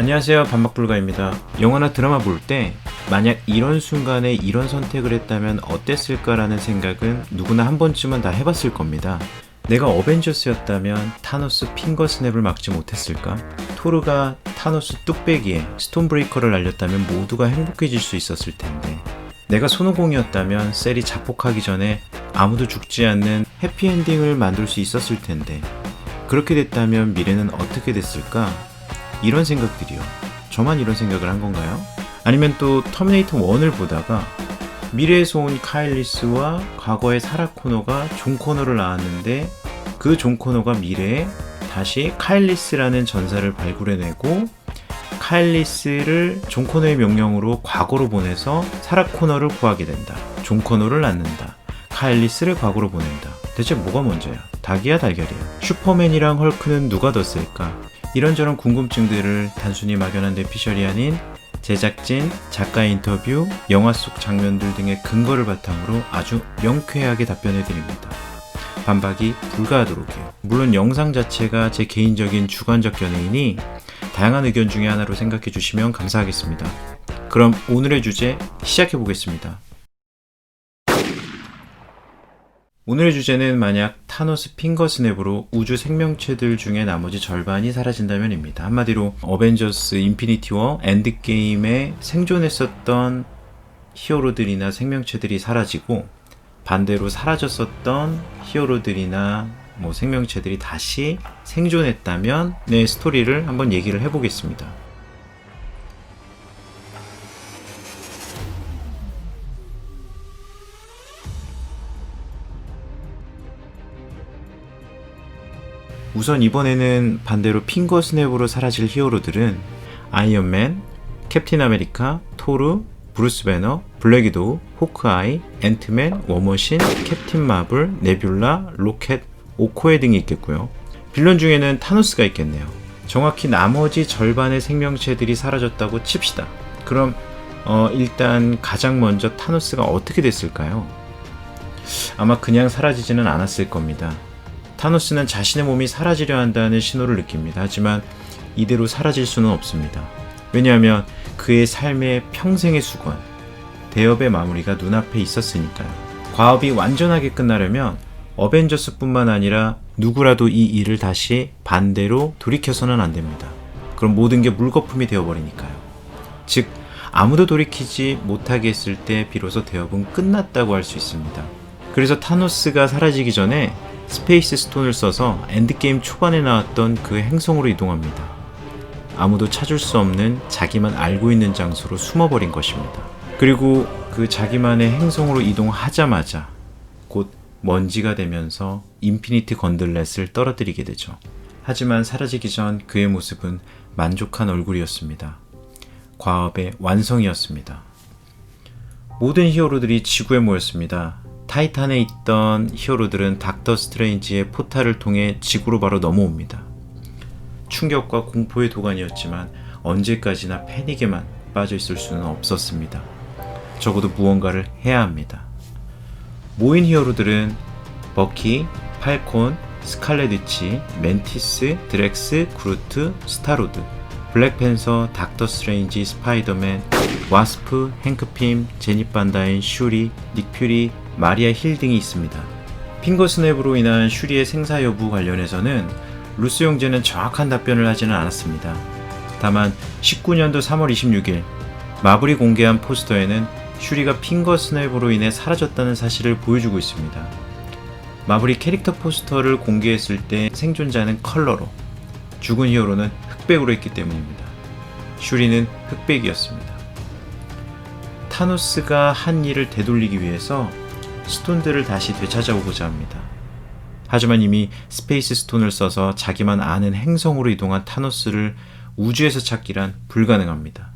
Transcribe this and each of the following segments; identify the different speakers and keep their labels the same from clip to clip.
Speaker 1: 안녕하세요. 반박불가입니다. 영화나 드라마 볼 때 만약 이런 순간에 이런 선택을 했다면 어땠을까라는 생각은 누구나 한 번쯤은 다 해봤을 겁니다. 내가 어벤져스였다면 타노스 핑거 스냅을 막지 못했을까? 토르가 타노스 뚝배기에 스톤 브레이커를 날렸다면 모두가 행복해질 수 있었을 텐데. 내가 손오공이었다면 셀이 자폭하기 전에 아무도 죽지 않는 해피엔딩을 만들 수 있었을 텐데. 그렇게 됐다면 미래는 어떻게 됐을까? 이런 생각들이요. 저만 이런 생각을 한 건가요? 아니면 또 터미네이터 1을 보다가 미래에서 온 카일리스와 과거의 사라 코너가 존 코너를 낳았는데 그 존 코너가 미래에 다시 카일리스라는 전사를 발굴해내고 카일리스를 존 코너의 명령으로 과거로 보내서 사라 코너를 구하게 된다. 존 코너를 낳는다. 카일리스를 과거로 보낸다. 대체 뭐가 먼저야? 닭이야 달걀이야? 슈퍼맨이랑 헐크는 누가 더 셀까? 이런저런 궁금증들을 단순히 막연한 내피셜이 아닌 제작진, 작가 인터뷰, 영화 속 장면들 등의 근거를 바탕으로 아주 명쾌하게 답변해 드립니다. 반박이 불가하도록요. 물론 영상 자체가 제 개인적인 주관적 연예인이 다양한 의견 중에 하나로 생각해 주시면 감사하겠습니다. 그럼 오늘의 주제 시작해 보겠습니다. 오늘의 주제는 만약 타노스 핑거 스냅으로 우주 생명체들 중에 나머지 절반이 사라진다면입니다. 한마디로 어벤져스 인피니티 워 엔드게임에 생존했었던 히어로들이나 생명체들이 사라지고 반대로 사라졌었던 히어로들이나 뭐 생명체들이 다시 생존했다면 내 스토리를 한번 얘기를 해보겠습니다. 우선 이번에는 반대로 핑거 스냅으로 사라질 히어로들은 아이언맨, 캡틴 아메리카, 토르, 브루스 배너, 블랙 위도우, 호크아이, 앤트맨, 워머신, 캡틴 마블, 네뷸라, 로켓, 오코에 등이 있겠고요. 빌런 중에는 타노스가 있겠네요. 정확히 나머지 절반의 생명체들이 사라졌다고 칩시다. 그럼 어, 일단 가장 먼저 타노스가 어떻게 됐을까요? 아마 그냥 사라지지는 않았을 겁니다. 타노스는 자신의 몸이 사라지려 한다는 신호를 느낍니다. 하지만 이대로 사라질 수는 없습니다. 왜냐하면 그의 삶의 평생의 수건, 대업의 마무리가 눈앞에 있었으니까요. 과업이 완전하게 끝나려면 어벤져스뿐만 아니라 누구라도 이 일을 다시 반대로 돌이켜서는 안 됩니다. 그럼 모든 게 물거품이 되어버리니까요. 즉, 아무도 돌이키지 못하게 했을 때 비로소 대업은 끝났다고 할 수 있습니다. 그래서 타노스가 사라지기 전에 스페이스 스톤을 써서 엔드게임 초반에 나왔던 그 행성으로 이동합니다. 아무도 찾을 수 없는 자기만 알고 있는 장소로 숨어버린 것입니다. 그리고 그 자기만의 행성으로 이동하자마자 곧 먼지가 되면서 인피니티 건들렛을 떨어뜨리게 되죠. 하지만 사라지기 전 그의 모습은 만족한 얼굴이었습니다. 과업의 완성이었습니다. 모든 히어로들이 지구에 모였습니다. 타이탄에 있던 히어로들은 닥터 스트레인지의 포탈을 통해 지구로 바로 넘어옵니다. 충격과 공포의 도가니였지만 언제까지나 패닉에만 빠져 있을 수는 없었습니다. 적어도 무언가를 해야 합니다. 모인 히어로들은 버키, 팔콘, 스칼렛 위치, 멘티스, 드렉스, 그루트, 스타로드, 블랙팬서, 닥터 스트레인지, 스파이더맨, 와스프, 행크핌, 제니 반다인, 슈리, 닉퓨리, 마리아 힐 등이 있습니다. 핑거 스냅으로 인한 슈리의 생사 여부 관련해서는 루스 형제는 정확한 답변을 하지는 않았습니다. 다만 19년도 3월 26일 마블이 공개한 포스터에는 슈리가 핑거 스냅으로 인해 사라졌다는 사실을 보여주고 있습니다. 마블이 캐릭터 포스터를 공개했을 때 생존자는 컬러로, 죽은 히어로는 흑백으로 했기 때문입니다. 슈리는 흑백이었습니다. 타노스가 한 일을 되돌리기 위해서 스톤들을 다시 되찾아오고자 합니다. 하지만 이미 스페이스 스톤을 써서 자기만 아는 행성으로 이동한 타노스를 우주에서 찾기란 불가능합니다.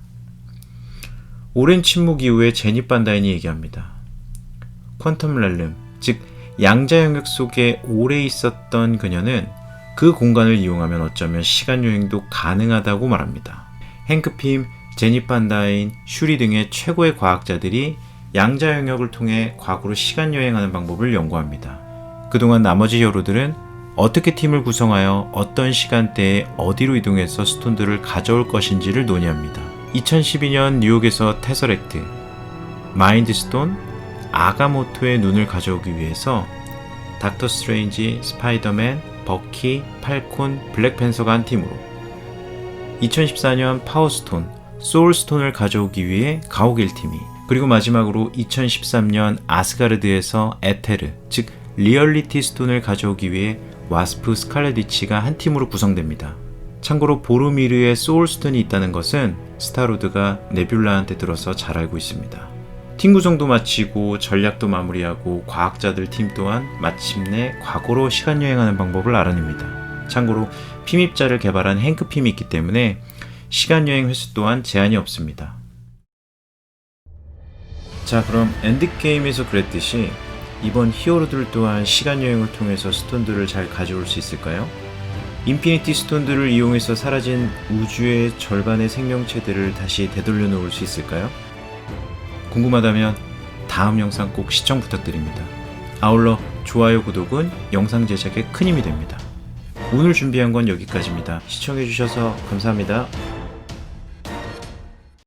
Speaker 1: 오랜 침묵 이후에 제니 반다인이 얘기합니다. 퀀텀 렐름, 즉 양자 영역 속에 오래 있었던 그녀는 그 공간을 이용하면 어쩌면 시간 여행도 가능하다고 말합니다. 행크 핌, 제니 반다인, 슈리 등의 최고의 과학자들이 양자 영역을 통해 과거로 시간 여행하는 방법을 연구합니다. 그동안 나머지 히어로들은 어떻게 팀을 구성하여 어떤 시간대에 어디로 이동해서 스톤들을 가져올 것인지를 논의합니다. 2012년 뉴욕에서 테서렉트, 마인드스톤, 아가모토의 눈을 가져오기 위해서 닥터 스트레인지, 스파이더맨, 버키, 팔콘, 블랙팬서가 한 팀으로 2014년 파워스톤, 소울스톤을 가져오기 위해 가오길 팀이 그리고 마지막으로 2013년 아스가르드에서 에테르, 즉 리얼리티 스톤을 가져오기 위해 와스프 스칼렛 위치가 한 팀으로 구성됩니다. 참고로 보르미르에 소울 스톤이 있다는 것은 스타로드가 네뷸라한테 들어서 잘 알고 있습니다. 팀 구성도 마치고 전략도 마무리하고 과학자들 팀 또한 마침내 과거로 시간 여행하는 방법을 알아냅니다. 참고로 피밉자를 개발한 행크 핌이 있기 때문에 시간 여행 횟수 또한 제한이 없습니다. 자, 그럼 엔드게임에서 그랬듯이 이번 히어로들 또한 시간 여행을 통해서 스톤들을 잘 가져올 수 있을까요? 인피니티 스톤들을 이용해서 사라진 우주의 절반의 생명체들을 다시 되돌려 놓을 수 있을까요? 궁금하다면 다음 영상 꼭 시청 부탁드립니다. 아울러 좋아요, 구독은 영상 제작에 큰 힘이 됩니다. 오늘 준비한 건 여기까지입니다. 시청해주셔서 감사합니다.